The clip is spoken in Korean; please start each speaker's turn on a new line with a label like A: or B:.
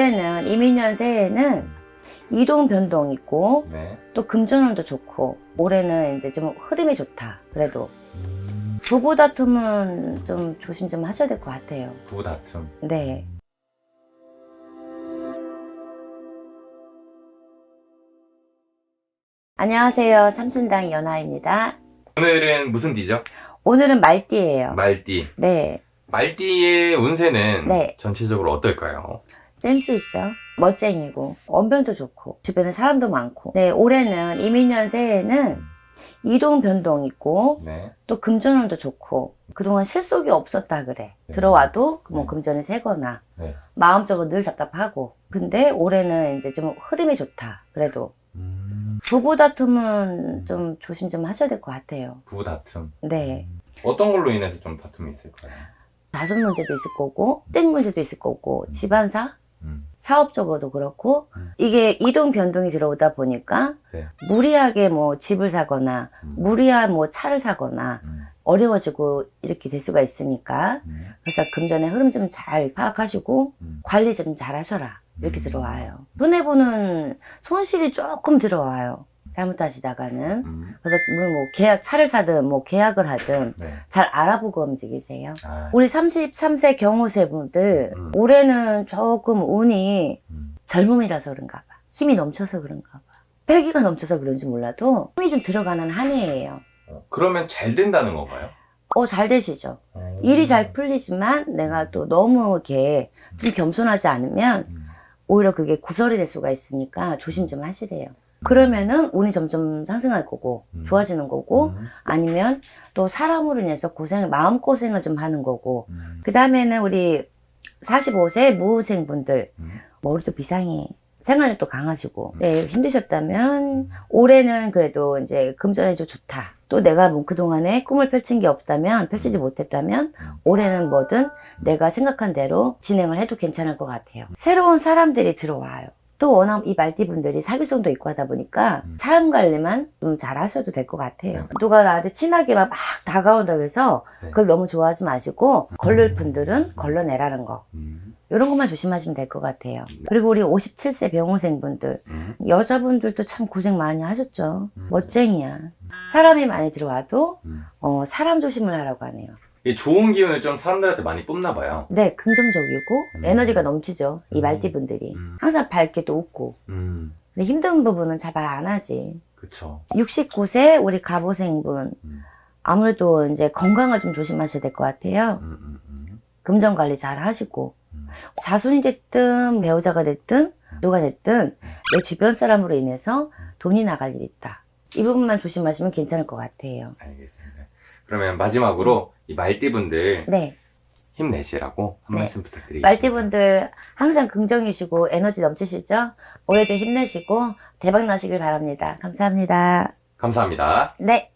A: 올해는 이민년 새해에는 이동 변동 있고
B: 네.
A: 또 금전운도 좋고 올해는 이제 좀 흐름이 좋다. 그래도 부부 다툼은 좀 조심 좀 하셔야 될 것 같아요.
B: 부부 다툼.
A: 네. 안녕하세요. 삼순당 연아입니다.
B: 오늘은 무슨 띠죠?
A: 오늘은 말띠예요.
B: 말띠.
A: 네.
B: 말띠의 운세는
A: 네.
B: 전체적으로 어떨까요?
A: 센스 있죠. 멋쟁이고 언변도 좋고 주변에 사람도 많고. 네, 올해는 이민년 새해에는 이동 변동 있고
B: 네.
A: 또 금전운도 좋고 그동안 실속이 없었다 그래.
B: 네.
A: 들어와도 뭐
B: 네.
A: 금전이 새거나
B: 네.
A: 마음적으로 늘 답답하고. 근데 올해는 이제 좀 흐름이 좋다. 그래도
B: 음,
A: 부부 다툼은 좀 조심 좀 하셔야 될 것 같아요.
B: 부부 다툼.
A: 네.
B: 음, 어떤 걸로 인해서 좀 다툼이 있을까요?
A: 자손 문제도 있을 거고 땡 문제도 있을 거고 집안사
B: 음,
A: 사업적으로도 그렇고
B: 음.
A: 이게 이동 변동이 들어오다 보니까
B: 네.
A: 무리하게 뭐 집을 사거나
B: 음,
A: 무리한 뭐 차를 사거나
B: 음,
A: 어려워지고 이렇게 될 수가 있으니까
B: 음,
A: 그래서 금전의 흐름 좀 잘 파악하시고
B: 음.
A: 관리 좀 잘 하셔라 이렇게
B: 음.
A: 들어와요 손해보는 손실이 조금 들어와요 잘못하시다가는
B: 음,
A: 그래서 뭐 계약 차를 사든 뭐 계약을 하든
B: 네.
A: 잘 알아보고 움직이세요
B: 아,
A: 우리 33세 경호세 분들
B: 음.
A: 올해는 조금 운이
B: 음,
A: 젊음이라서 그런가 봐. 힘이 넘쳐서 그런가 봐. 패기가 넘쳐서 그런지 몰라도 힘이 좀 들어가는 한 해예요.
B: 어, 그러면 잘 된다는 건가요?
A: 어, 잘 되시죠.
B: 어.
A: 일이 잘 풀리지만 내가 또 너무 이렇게 좀 겸손하지 않으면
B: 음,
A: 오히려 그게 구설이 될 수가 있으니까 조심 좀 하시래요. 그러면은 운이 점점 상승할 거고
B: 음.
A: 좋아지는 거고
B: 음,
A: 아니면 또 사람으로 인해서 고생, 마음 고생을 좀 하는 거고
B: 음,
A: 그 다음에는 우리 45세 무생분들
B: 음,
A: 머리도 비상해. 생활력도 강하시고, 네, 힘드셨다면, 올해는 그래도 이제 금전이 좀 좋다. 또 내가 뭐 그동안에 꿈을 펼친 게 없다면, 펼치지 못했다면, 올해는 뭐든 내가 생각한 대로 진행을 해도 괜찮을 것 같아요. 새로운 사람들이 들어와요. 또 워낙 이 말띠분들이 사기성도 있고 하다 보니까
B: 음.
A: 사람 관리만 좀 잘 하셔도 될 것 같아요.
B: 네.
A: 누가 나한테 친하게 막, 막 다가온다고 해서
B: 네.
A: 그걸 너무 좋아하지 마시고 걸릴 분들은 걸러내라는 거.
B: 음,
A: 이런 것만 조심하시면 될 것 같아요. 그리고 우리 57세 병호생분들,
B: 음,
A: 여자분들도 참 고생 많이 하셨죠.
B: 음.
A: 멋쟁이야. 사람이 많이 들어와도,
B: 음.
A: 어, 사람 조심을 하라고 하네요.
B: 이 좋은 기운을 좀 사람들한테 많이 뽑나 봐요.
A: 네, 긍정적이고,
B: 음.
A: 에너지가 넘치죠. 이
B: 음.
A: 말띠분들이.
B: 음.
A: 항상 밝게 또 웃고.
B: 음,
A: 근데 힘든 부분은 잘 말 안 하지.
B: 그쵸.
A: 69세 우리 가보생분,
B: 음,
A: 아무래도 이제 건강을 좀 조심하셔야 될 것 같아요.
B: 음, 음, 음,
A: 금전 관리 잘 하시고.
B: 음.
A: 자손이 됐든 배우자가 됐든 누가 됐든 내 주변 사람으로 인해서 돈이 나갈 일이 있다. 이 부분만 조심하시면 괜찮을 것 같아요.
B: 알겠습니다. 그러면 마지막으로 이 말띠분들
A: 네.
B: 힘내시라고 한
A: 네.
B: 말씀 부탁드리겠습니다.
A: 말띠분들 항상 긍정이시고 에너지 넘치시죠? 올해도 힘내시고 대박 나시길 바랍니다. 감사합니다.
B: 감사합니다.
A: 네.